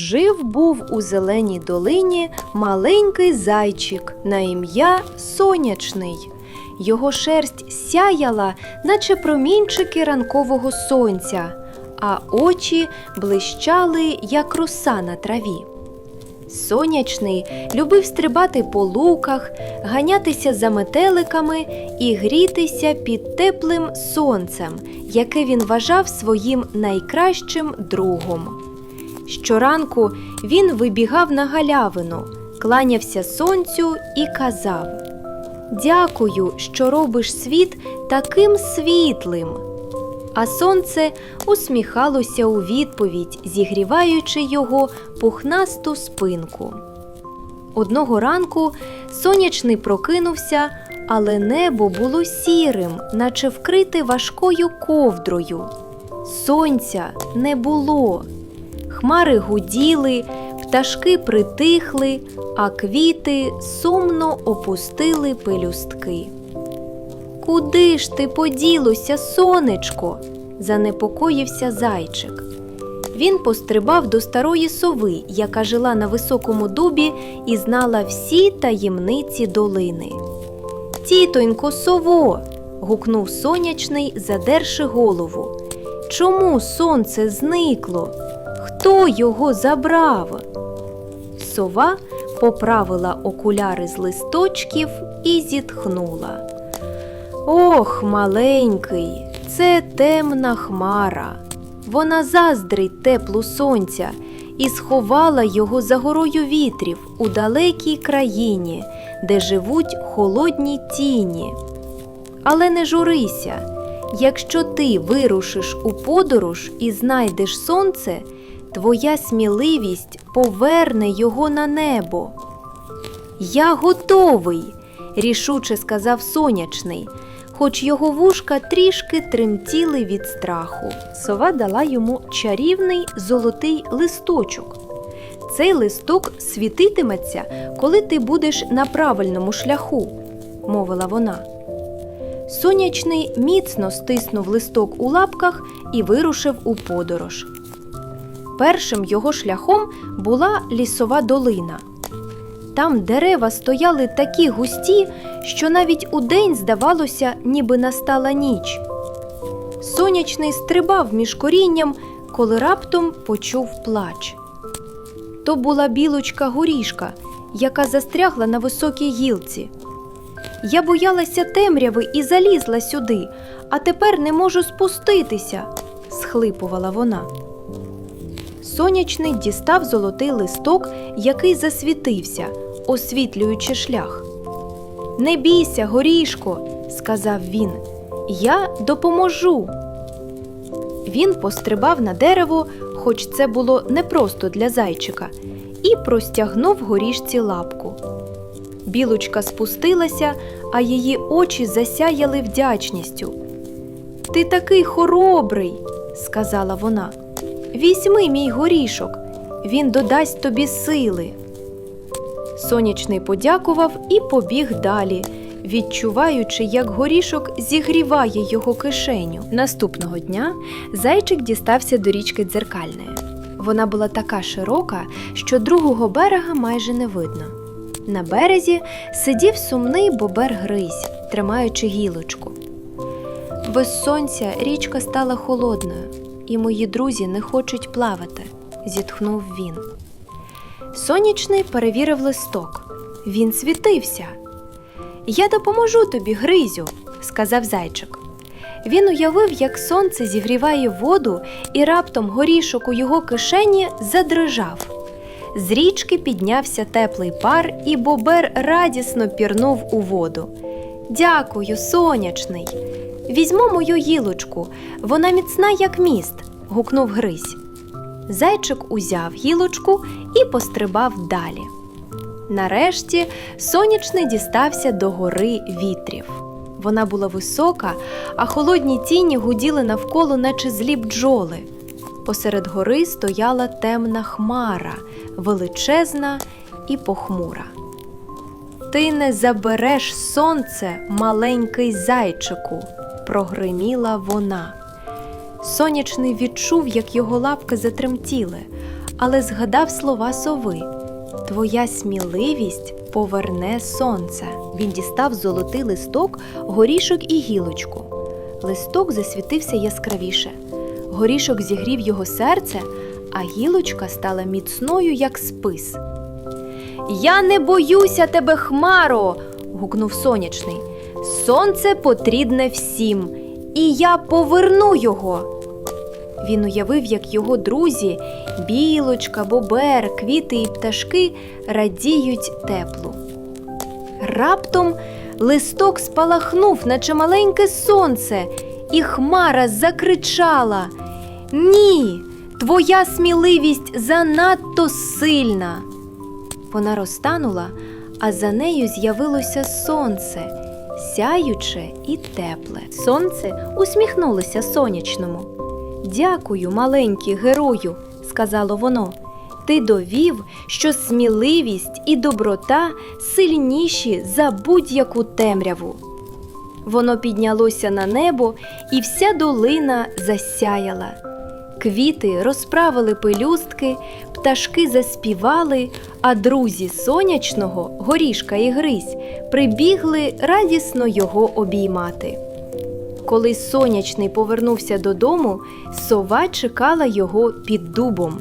Жив був у зеленій долині маленький зайчик на ім'я Сонячний. Його шерсть сяяла, наче промінчики ранкового сонця, а очі блищали, як роса на траві. Сонячний любив стрибати по луках, ганятися за метеликами і грітися під теплим сонцем, яке він вважав своїм найкращим другом. Щоранку він вибігав на галявину, кланявся сонцю і казав: Дякую, що робиш світ таким світлим. А сонце усміхалося у відповідь, зігріваючи його пухнасту спинку. Одного ранку сонячний прокинувся, але небо було сірим, наче вкрите важкою ковдрою. Сонця не було. Хмари гуділи, пташки притихли, а квіти сумно опустили пелюстки. Куди ж ти поділося, сонечко? занепокоївся зайчик. Він пострибав до старої сови, яка жила на високому дубі і знала всі таємниці долини. Тітонько, сово. гукнув сонячний, задерши голову. Чому сонце зникло? Хто його забрав? Сова поправила окуляри з листочків і зітхнула. Ох, маленький, це темна хмара. Вона заздрить теплу сонця і сховала його за горою вітрів у далекій країні, де живуть холодні тіні. Але не журися, якщо ти вирушиш у подорож і знайдеш сонце, твоя сміливість поверне його на небо. Я готовий, рішуче сказав сонячний, хоч його вушка трішки тремтіли від страху. Сова дала йому чарівний золотий листочок. Цей листок світитиметься, коли ти будеш на правильному шляху, мовила вона. Сонячний міцно стиснув листок у лапках і вирушив у подорож. Першим його шляхом була лісова долина. Там дерева стояли такі густі, що навіть удень здавалося, ніби настала ніч. Сонячний стрибав між корінням, коли раптом почув плач. То була білочка горішка, яка застрягла на високій гілці. Я боялася темряви і залізла сюди, а тепер не можу спуститися, схлипувала вона. Сонячний дістав золотий листок, який засвітився, освітлюючи шлях. Не бійся, горішко, сказав він, я допоможу. Він пострибав на дерево, хоч це було непросто для зайчика, і простягнув горішці лапку. Білочка спустилася, а її очі засяяли вдячністю. Ти такий хоробрий, сказала вона. Візьми мій горішок, він додасть тобі сили. Сонячний подякував і побіг далі, відчуваючи, як горішок зігріває його кишеню. Наступного дня зайчик дістався до річки дзеркальної. Вона була така широка, що другого берега майже не видно. На березі сидів сумний бобер Гризь, тримаючи гілочку. Без сонця річка стала холодною, і мої друзі не хочуть плавати, зітхнув він. Сонячний перевірив листок. Він світився. Я допоможу тобі, Гризю, сказав зайчик. Він уявив, як сонце зігріває воду, і раптом горішок у його кишені задрижав. З річки піднявся теплий пар, і бобер радісно пірнув у воду. Дякую, сонячний. Візьмо мою гілочку, вона міцна, як міст, гукнув Гризь. Зайчик узяв гілочку і пострибав далі. Нарешті сонячний дістався до гори вітрів. Вона була висока, а холодні тіні гуділи навколо, наче злі бджоли. Посеред гори стояла темна хмара, величезна і похмура. Ти не забереш сонце, маленький зайчику, прогриміла вона. Сонячний відчув, як його лапки затремтіли, але згадав слова сови. Твоя сміливість поверне сонце. Він дістав золотий листок, горішок і гілочку. Листок засвітився яскравіше. Горішок зігрів його серце, а гілочка стала міцною, як спис. Я не боюся тебе, Хмаро. гукнув сонячний. Сонце потрібне всім, і я поверну його. Він уявив, як його друзі, білочка, бобер, квіти і пташки радіють теплу. Раптом листок спалахнув, наче маленьке сонце, і хмара закричала: Ні, твоя сміливість занадто сильна. Вона розтанула, а за нею з'явилося сонце, сяюче і тепле. Сонце усміхнулося сонячному. Дякую, маленький герою, сказало воно. Ти довів, що сміливість і доброта сильніші за будь-яку темряву. Воно піднялося на небо, і вся долина засяяла. Квіти розправили пелюстки, пташки заспівали, а друзі сонячного, горішка і гризь, прибігли радісно його обіймати. Коли сонячний повернувся додому, сова чекала його під дубом.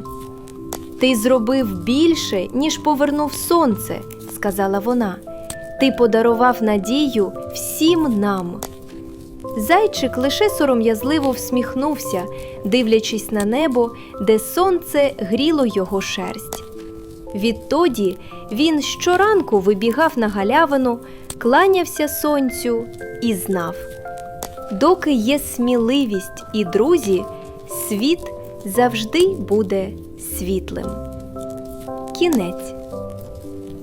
Ти зробив більше, ніж повернув сонце, сказала вона. Ти подарував надію всім нам. Зайчик лише сором'язливо всміхнувся, дивлячись на небо, де сонце гріло його шерсть. Відтоді він щоранку вибігав на галявину, кланявся сонцю і знав. Доки є сміливість і друзі, світ завжди буде світлим. Кінець.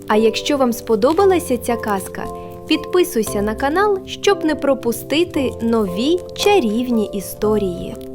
А якщо вам сподобалася ця казка, підписуйся на канал, щоб не пропустити нові чарівні історії.